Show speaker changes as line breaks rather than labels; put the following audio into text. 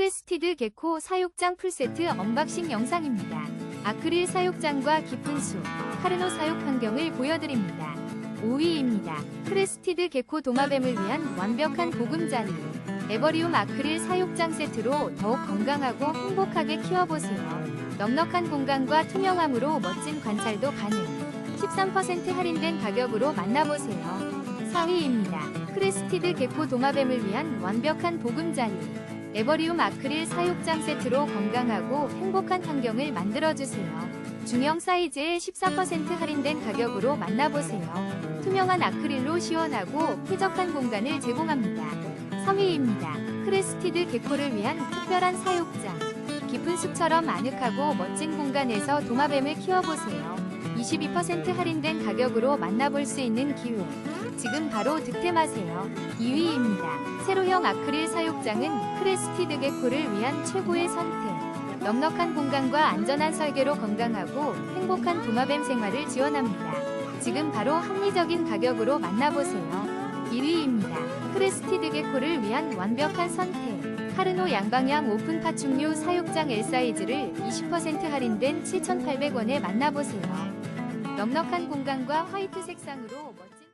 크레스티드 게코 사육장 풀세트 언박싱 영상입니다. 아크릴 사육장과 깊은 숲, 카르노 사육 환경을 보여드립니다. 5위입니다. 크레스티드 게코 도마뱀을 위한 완벽한 보금자리. 에버리움 아크릴 사육장 세트로 더욱 건강하고 행복하게 키워보세요. 넉넉한 공간과 투명함으로 멋진 관찰도 가능. 13% 할인된 가격으로 만나보세요. 4위입니다. 크레스티드 게코 도마뱀을 위한 완벽한 보금자리. 에버리움 아크릴 사육장 세트로 건강하고 행복한 환경을 만들어주세요. 중형 사이즈에 14% 할인된 가격으로 만나보세요. 투명한 아크릴로 시원하고 쾌적한 공간을 제공합니다. 3위입니다. 크레스티드 게코를 위한 특별한 사육장. 깊은 숲처럼 아늑하고 멋진 공간에서 도마뱀을 키워보세요. 22% 할인된 가격으로 만나볼 수 있는 기회. 지금 바로 득템하세요. 2위입니다. 세로형 아크릴 사육장은 크레스티드 게코를 위한 최고의 선택. 넉넉한 공간과 안전한 설계로 건강하고 행복한 도마뱀 생활을 지원합니다. 지금 바로 합리적인 가격으로 만나보세요. 1위입니다. 크레스티드 게코를 위한 완벽한 선택. 카르노 양방향 오픈 파충류 사육장 L 사이즈를 20% 할인된 7,800원에 만나보세요. 넉넉한 공간과 화이트 색상으로 멋진